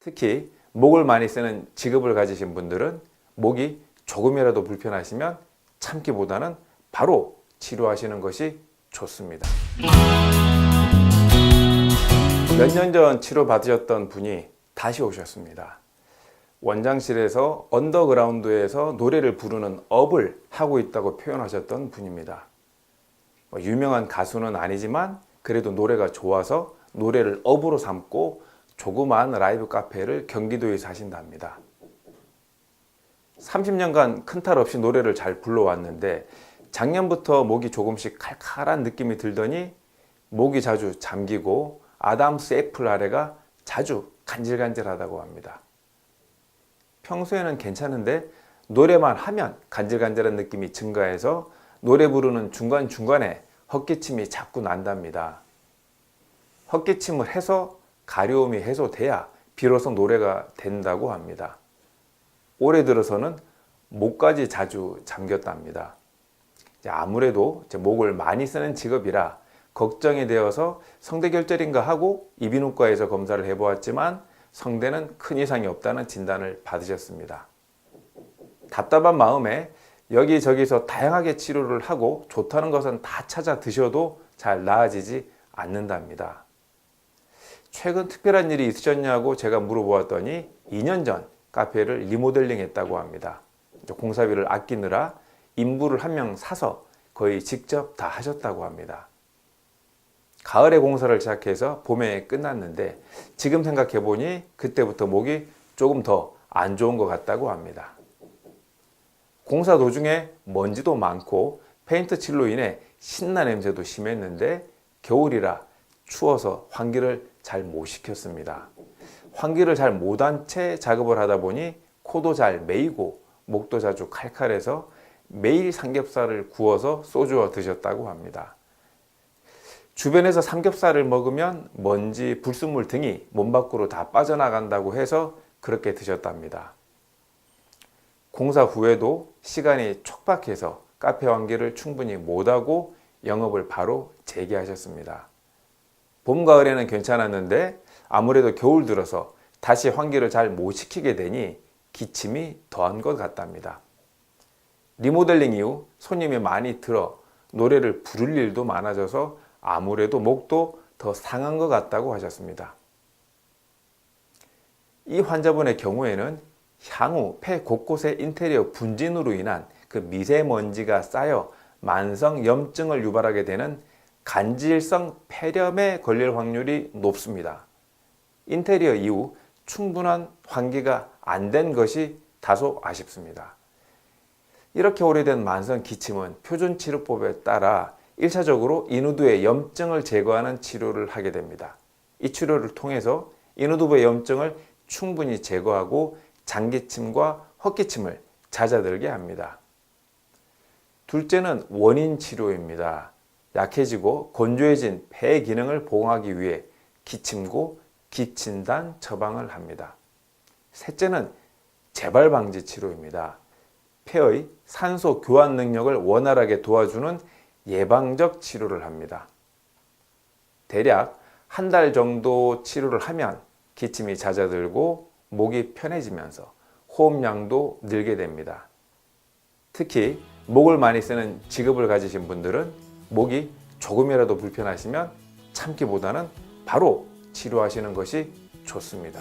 특히 목을 많이 쓰는 직업을 가지신 분들은 목이 조금이라도 불편하시면 참기보다는 바로 치료하시는 것이 좋습니다. 몇 년 전 치료 받으셨던 분이 다시 오셨습니다. 원장실에서 언더그라운드에서 노래를 부르는 업을 하고 있다고 표현하셨던 분입니다. 뭐 유명한 가수는 아니지만 그래도 노래가 좋아서 노래를 업으로 삼고 조그마한 라이브 카페를 경기도에 사신답니다. 30년간 큰 탈 없이 노래를 잘 불러왔는데 작년부터 목이 조금씩 칼칼한 느낌이 들더니 목이 자주 잠기고 아담스 애플 아래가 자주 간질간질하다고 합니다. 평소에는 괜찮은데 노래만 하면 간질간질한 느낌이 증가해서 노래 부르는 중간중간에 헛기침이 자꾸 난답니다. 헛기침을 해서 가려움이 해소돼야 비로소 노래가 된다고 합니다. 올해 들어서는 목까지 자주 잠겼답니다. 아무래도 목을 많이 쓰는 직업이라 걱정이 되어서 성대결절인가 하고 이비인후과에서 검사를 해보았지만 성대는 큰 이상이 없다는 진단을 받으셨습니다. 답답한 마음에 여기저기서 다양하게 치료를 하고 좋다는 것은 다 찾아 드셔도 잘 나아지지 않는답니다. 최근 특별한 일이 있으셨냐고 제가 물어보았더니 2년 전 카페를 리모델링 했다고 합니다. 공사비를 아끼느라 인부를 한 명 사서 거의 직접 다 하셨다고 합니다. 가을에 공사를 시작해서 봄에 끝났는데 지금 생각해 보니 그때부터 목이 조금 더 안 좋은 것 같다고 합니다. 공사 도중에 먼지도 많고 페인트 칠로 인해 신나 냄새도 심했는데 겨울이라 추워서 환기를 잘 못 시켰습니다. 환기를 잘 못 한 채 작업을 하다 보니 코도 잘 메이고 목도 자주 칼칼해서 매일 삼겹살을 구워서 소주와 드셨다고 합니다. 주변에서 삼겹살을 먹으면 먼지, 불순물 등이 몸 밖으로 다 빠져나간다고 해서 그렇게 드셨답니다. 공사 후에도 시간이 촉박해서 카페 환기를 충분히 못하고 영업을 바로 재개하셨습니다. 봄, 가을에는 괜찮았는데 아무래도 겨울 들어서 다시 환기를 잘 못 시키게 되니 기침이 더한 것 같답니다. 리모델링 이후 손님이 많이 들어 노래를 부를 일도 많아져서 아무래도 목도 더 상한 것 같다고 하셨습니다. 이 환자분의 경우에는 향후 폐 곳곳의 인테리어 분진으로 인한 그 미세먼지가 쌓여 만성 염증을 유발하게 되는 간질성 폐렴에 걸릴 확률이 높습니다. 인테리어 이후 충분한 환기가 안 된 것이 다소 아쉽습니다. 이렇게 오래된 만성 기침은 표준 치료법에 따라 1차적으로 인후두의 염증을 제거하는 치료를 하게 됩니다. 이 치료를 통해서 인후두부의 염증을 충분히 제거하고 장기침과 헛기침을 잦아들게 합니다. 둘째는 원인 치료입니다. 약해지고 건조해진 폐 기능을 보호하기 위해 기침고 기침단 처방을 합니다. 셋째는 재발 방지 치료입니다. 폐의 산소 교환 능력을 원활하게 도와주는 예방적 치료를 합니다. 대략 한 달 정도 치료를 하면 기침이 잦아들고 목이 편해지면서 호흡량도 늘게 됩니다. 특히 목을 많이 쓰는 직업을 가지신 분들은 목이 조금이라도 불편하시면 참기보다는 바로 치료하시는 것이 좋습니다.